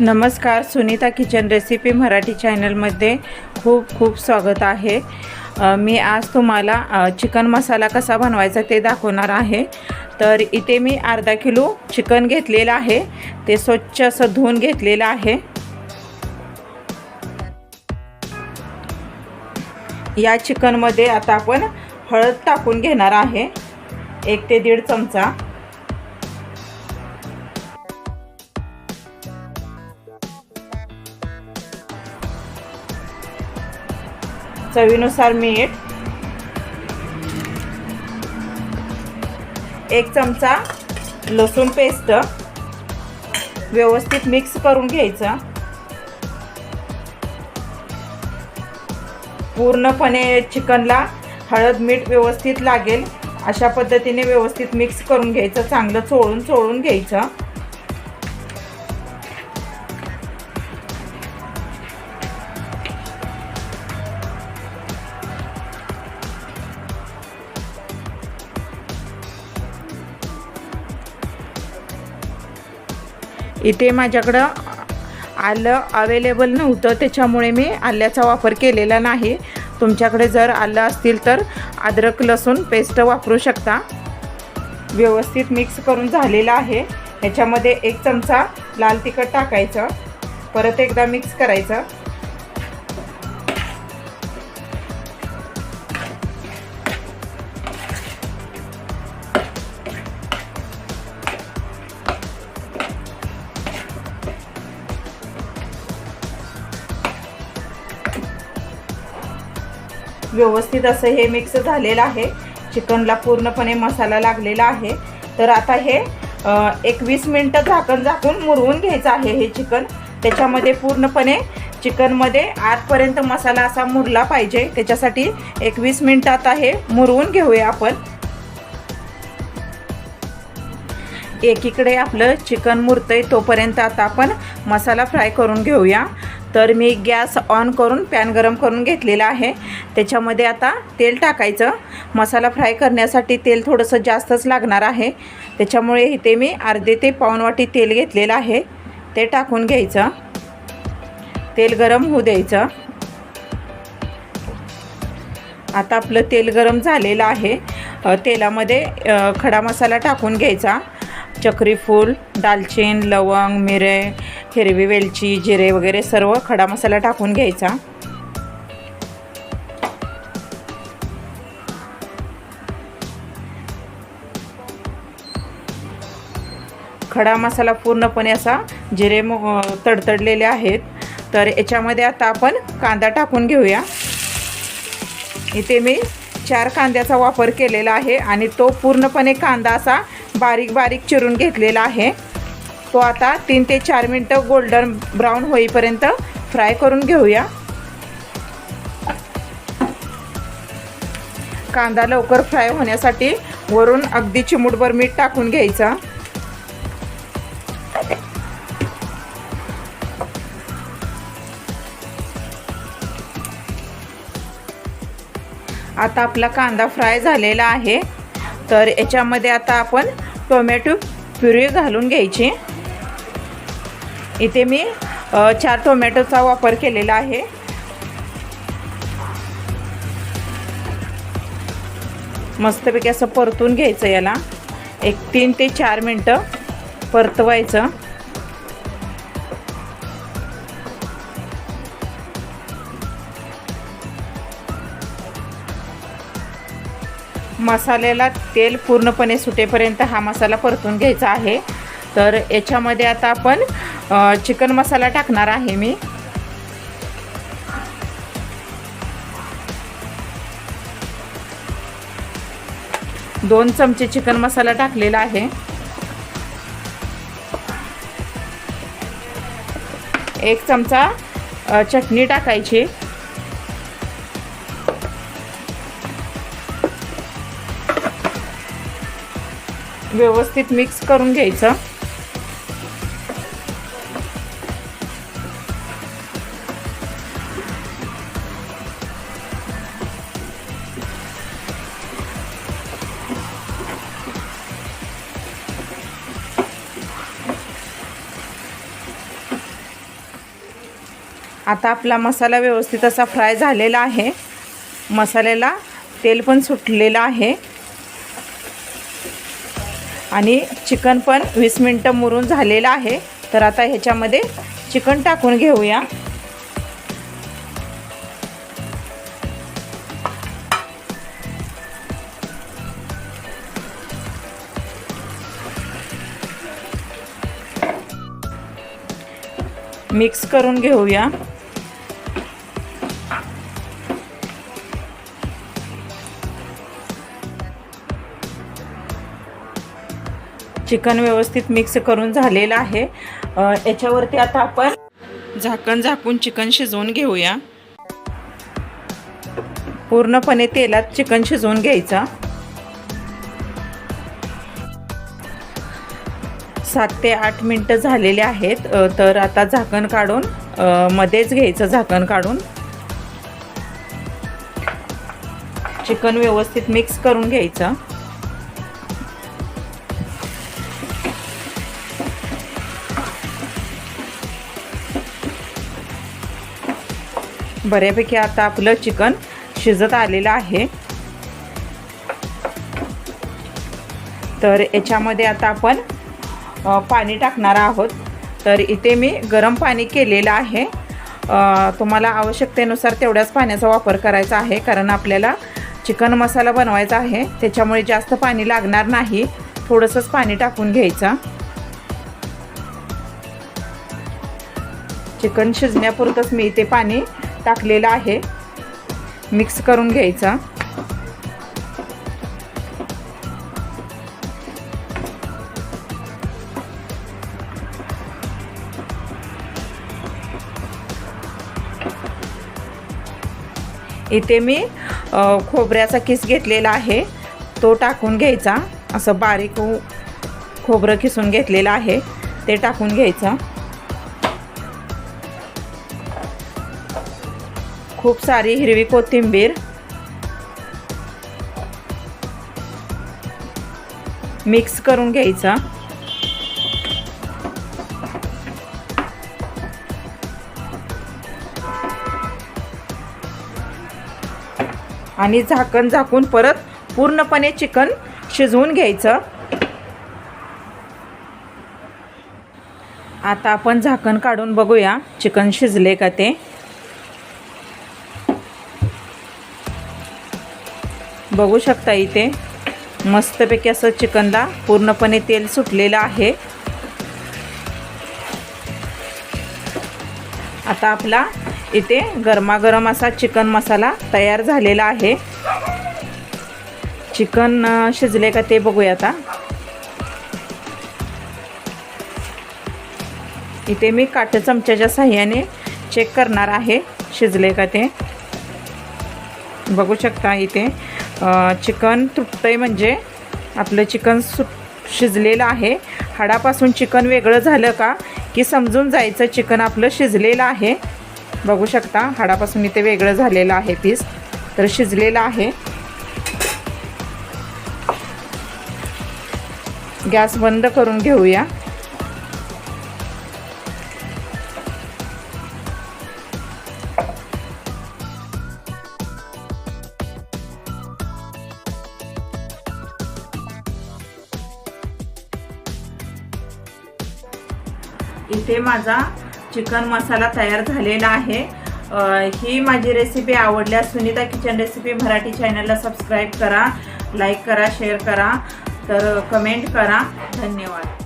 नमस्कार Sunita kitchen recipe Marathi चॅनलमध्ये खूप खूप स्वागत आहे. मी आज तुम्हाला चिकन मसाला कसा बनवायचा ते दाखवणार आहे. तर इथे मी अर्धा किलो चिकन घेतलेलं आहे. ते स्वच्छ असं धुवून घेतलेलं आहे. या चिकनमध्ये आता आपण हळद टाकून घेणार आहे. एक ते दीड चमचा. चवीनुसार मीठ. एक चमचा लसूण पेस्ट. व्यवस्थित मिक्स करून घ्यायचं. पूर्णपणे चिकनला हळद मीठ व्यवस्थित लागेल. अशा पद्धतीने व्यवस्थित मिक्स करून घ्यायचं. चांगलं चोळून चोळून घ्यायचं. इथे माझ्याकडं आलं अवेलेबल नव्हतं त्याच्यामुळे मी आल्याचा वापर केलेला नाही. तुमच्याकडे जर आलं असतील तर अद्रक लसूण पेस्ट वापरू शकता. व्यवस्थित मिक्स करून झालेलं आहे. ह्याच्यामध्ये एक चमचा लाल तिखट टाकायचं. परत एकदा मिक्स करायचं. व्यवस्थित असं हे मिक्स झालेलं आहे. चिकनला पूर्णपणे मसाला लागलेला आहे. तर आता हे एकवीस मिनटं झाकण झाकून मुरवून घ्यायचं आहे हे चिकन त्याच्यामध्ये पूर्णपणे चिकनमध्ये आतपर्यंत मसाला असा मुरला पाहिजे. त्याच्यासाठी एकवीस मिनटं आता हे मुरवून घेऊया आपण. एकीकडे आपलं चिकन मुरतंय तोपर्यंत आता आपण मसाला फ्राय करून घेऊया. तर मी गॅस ऑन करून पॅन गरम करून घेतलेला आहे. त्याच्यामध्ये आता तेल टाकायचं. मसाला फ्राय करण्यासाठी तेल थोडंसं जास्तच लागणार आहे. त्याच्यामुळे इथे मी अर्धे ते पाऊण वाटी तेल घेतलेलं आहे. ते टाकून घ्यायचं. तेल गरम होऊ द्यायचं. आता आपलं तेल गरम झालेलं आहे. तेलामध्ये खडा मसाला टाकून घ्यायचा. चक्रीफूल दालचिन दालचीन लवंग मिरे हिरवी वेलची जिरे वगैरे सर्व खडा मसाला टाकून घ्यायचा. खडा मसाला पूर्णपणे असा जिरे तडतडलेले आहेत. तर याच्यामध्ये आता आपण कांदा टाकून घेऊया. इथे मी चार कांद्याचा वापर केलेला आहे आणि तो पूर्णपणे कांदा असा बारीक बारीक चिरून घेतलेला आहे. तो आता तीन ते चार मिनटं गोल्डन ब्राऊन होईपर्यंत फ्राय करून घेऊया. कांदा लवकर फ्राय होण्यासाठी वरून अगदी चिमूटभर मीठ टाकून घ्यायचं. आता आपला कांदा फ्राय झालेला आहे. तर याच्यामध्ये आता आपण टोमॅटो प्युरी घालून घ्यायची. इथे मी चार टोमॅटोचा वापर केलेला आहे. मस्तपैकी असं परतून घ्यायचं याला. एक तीन ते चार मिनटं परतवायचं. मसाल्याला तेल पूर्णपणे सुटेपर्यंत हा मसाला परतून घ्यायचा आहे. तर याच्यामध्ये आता आपण चिकन मसाला टाकणार आहे मी. दोन चमचे चिकन मसाला टाकलेला आहे. एक चमचा चटणी टाकायची. व्यवस्थित मिक्स करून घ्यायचं. आता आपला मसाला व्यवस्थित असा फ्राय झालेला आहे. मसाल्याला तेल पण सुटलेलं आहे. आणि चिकन पण वीस मिनटं मुरून झालेलं आहे. तर आता ह्याच्यामध्ये चिकन टाकून घेऊया. मिक्स करून घेऊया. चिकन व्यवस्थित मिक्स करून झालेलं आहे. याच्यावरती आता आपण झाकण झाकून चिकन शिजवून घेऊया. पूर्णपणे तेलात चिकन शिजवून घ्यायचा. सात ते आठ मिनटं झालेले आहेत. तर आता झाकण काढून मध्येच घ्यायचं झाकण काढून. चिकन व्यवस्थित मिक्स करून घ्यायचं. बऱ्यापैकी आता आपलं चिकन शिजत आलेलं आहे. तर याच्यामध्ये आता आपण पाणी टाकणार आहोत. तर इथे मी गरम पाणी केलेलं आहे. तुम्हाला आवश्यकतेनुसार तेवढ्याच पाण्याचा वापर करायचा आहे कारण आपल्याला चिकन मसाला बनवायचा आहे. त्याच्यामुळे जास्त पाणी लागणार नाही. थोडंसंच पाणी टाकून घ्यायचं. चिकन शिजण्यापुरतंच मी इथे पाणी टाकलेलं आहे. मिक्स करून घ्यायचा. इथे मी खोबऱ्याचा किस घेतलेला आहे. तो टाकून घ्यायचा. असं बारीक खोबरं किसून घेतलेलं आहे. ते टाकून घ्यायचं. खूप सारी हिरवी कोथिंबीर. मिक्स करून घ्यायचा. आणि झाकण झाकून परत पूर्णपणे चिकन शिजवून घ्यायचं. आता आपण झाकण काढून बघूया चिकन शिजले का ते. बघू शकता इथे. मस्तपैकी असं चिकनला पूर्णपणे तेल सुटलेलं आहे. आता आपला इथे गरमागरम असा चिकन मसाला तयार झालेला आहे. चिकन शिजले का ते बघूया आता. इथे मी काट चमच्याच्या साह्याने चेक करणार आहे. शिजले का ते. बघू शकता इथे. चिकन तुटतंय म्हणजे. आपलं चिकन सु शिजलेलं आहे. हाडापासून चिकन वेगळं झालं का की समजून जायचं चिकन आपलं शिजलेलं आहे. बघू शकता हाडापासून इथे वेगळं झालेलं आहे पीस. तर शिजलेलं आहे. गॅस बंद करून घेऊया. इथे माझा चिकन मसाला तयार झालेला आहे. ही माझी रेसिपी आवडल्यास सुनीता किचन रेसिपी मराठी चॅनलला सबस्क्राईब करा लाईक करा शेअर करा तर कमेंट करा. धन्यवाद.